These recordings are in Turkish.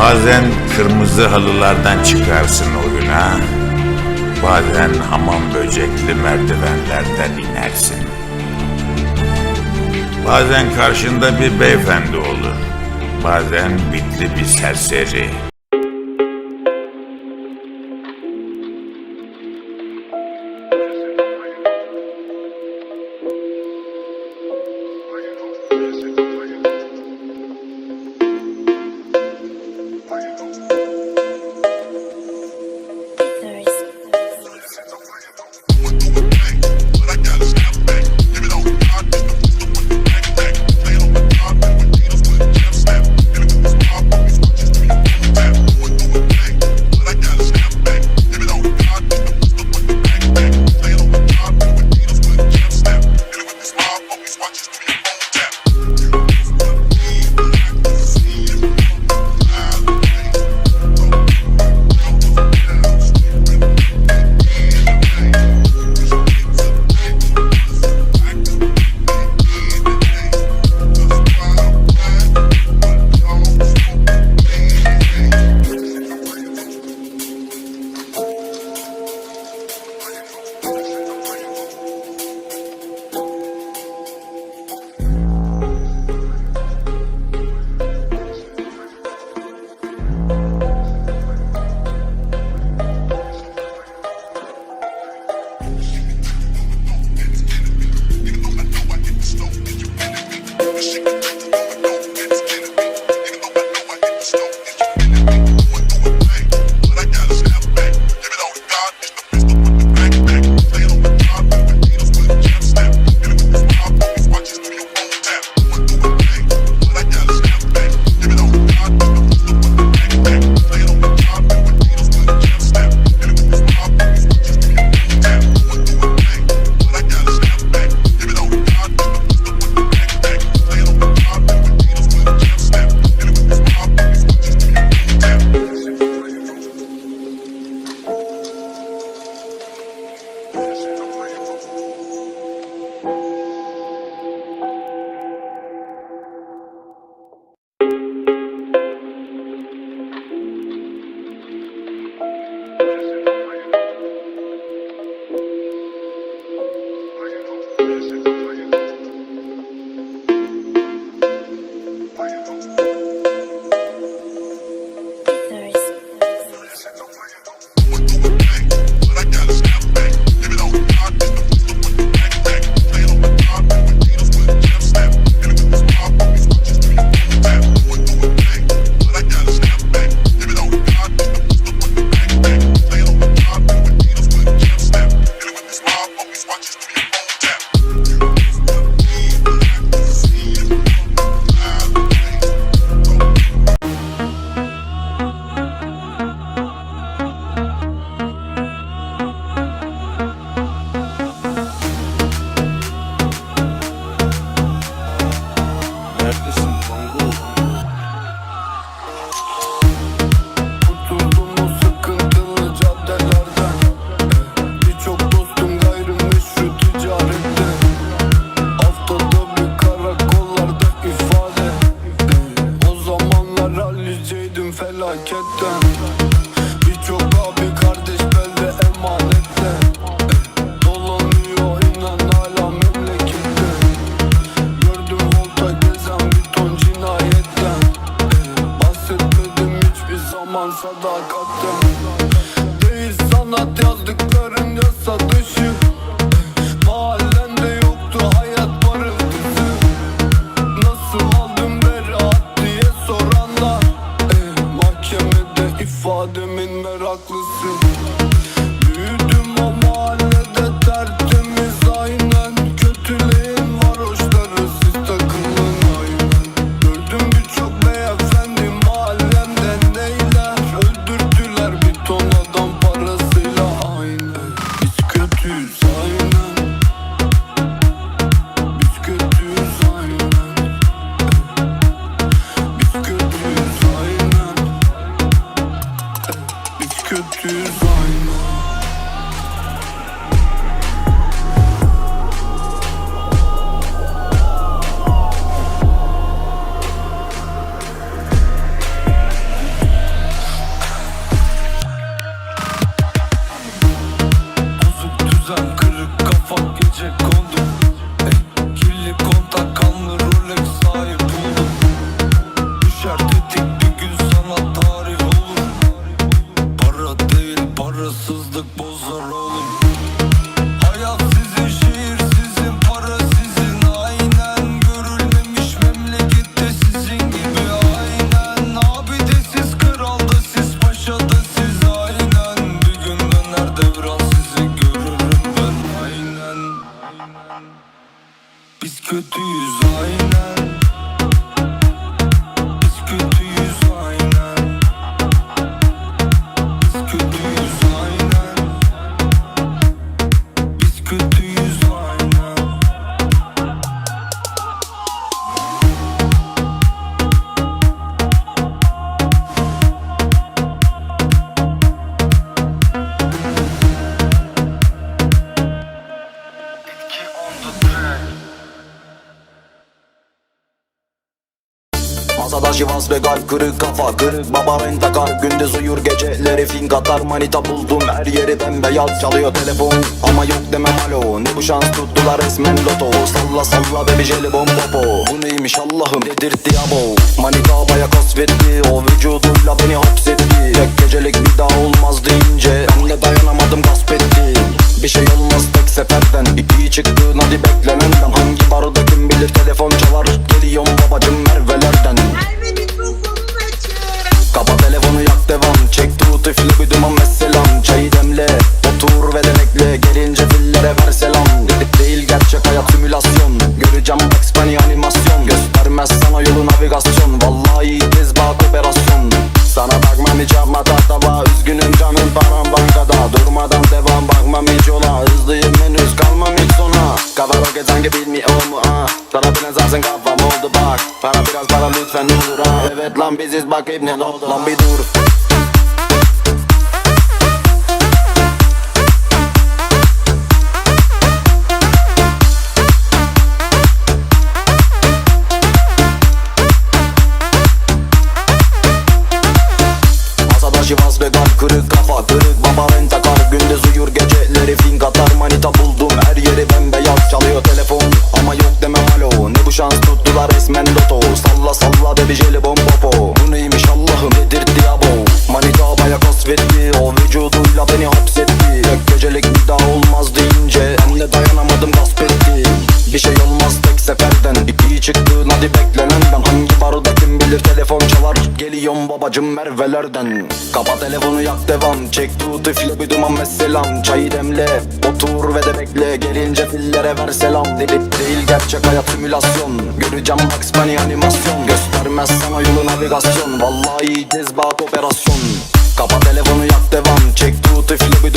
Bazen kırmızı halılardan çıkarsın oyuna, bazen hamam böcekli merdivenlerden inersin. Bazen karşında bir beyefendi olur, bazen bitli bir serseri. sadakatim Değil sanat yazdık. düz şivas ve kalp kırık kafa Kırık baba rentakar gündüz uyur geceleri fink atar Manita buldum her yeri bembeyaz. Çalıyor telefon Ama yok demem alo. Ne bu şans tuttular resmen loto. Salla salla bebi jelibon popo. Bu neymiş Allah'ım dedirtti abo. Manita baya kasvetli o vücuduyla beni hapsetti. Tek gecelik bir daha olmaz deyince Ben de dayanamadım gasp ettim Bir şey olmaz tek seferden İyi çıktın hayat simülasyon. Göreceğim Bugs Bunny animasyon. Göstermez sana yolu navigasyon. Vallahi tez bak operasyon. Sana bakmam hiç yapma tahtaba Üzgünüm canım param bankada. Durmadan devam bakmam hiç yola Hızlıyım henüz kalmam hiç sona. Kafa roket sanki bilmiyor mu? Ha Sana bile zaten kafam oldu bak. Para biraz para lütfen olur ha Evet lan biziz bak ne oldu? Lan bir dur loto Salla salla bebi jelibon popo Bu neymiş Allah'ım dedirtti abo Manita baya kasvetli o vücuduyla beni hapsetti. Tek gecelik bir daha olmaz deyince Ben de dayanamadım gasp ettim Bir şey olmaz tek seferden İyi çıktın hadi beklenenden Hangi barda kim bilir telefon çalar Geliyorum babacım Merve'lerden. Kapa telefonu yak devam. Çek tut üfle bir duman ve selam. Çayı demle otur ve de bekle. Gelince fillere ver selam. Delip değil gerçek hayat simülasyon. Göreceğim Max Bunny animasyon. Göstermez sana yolu navigasyon. Vallahi cezbat operasyon. Kapa telefonu yak devam. Çek tut üfle bir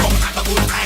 ของมันอัตตะกูลใคร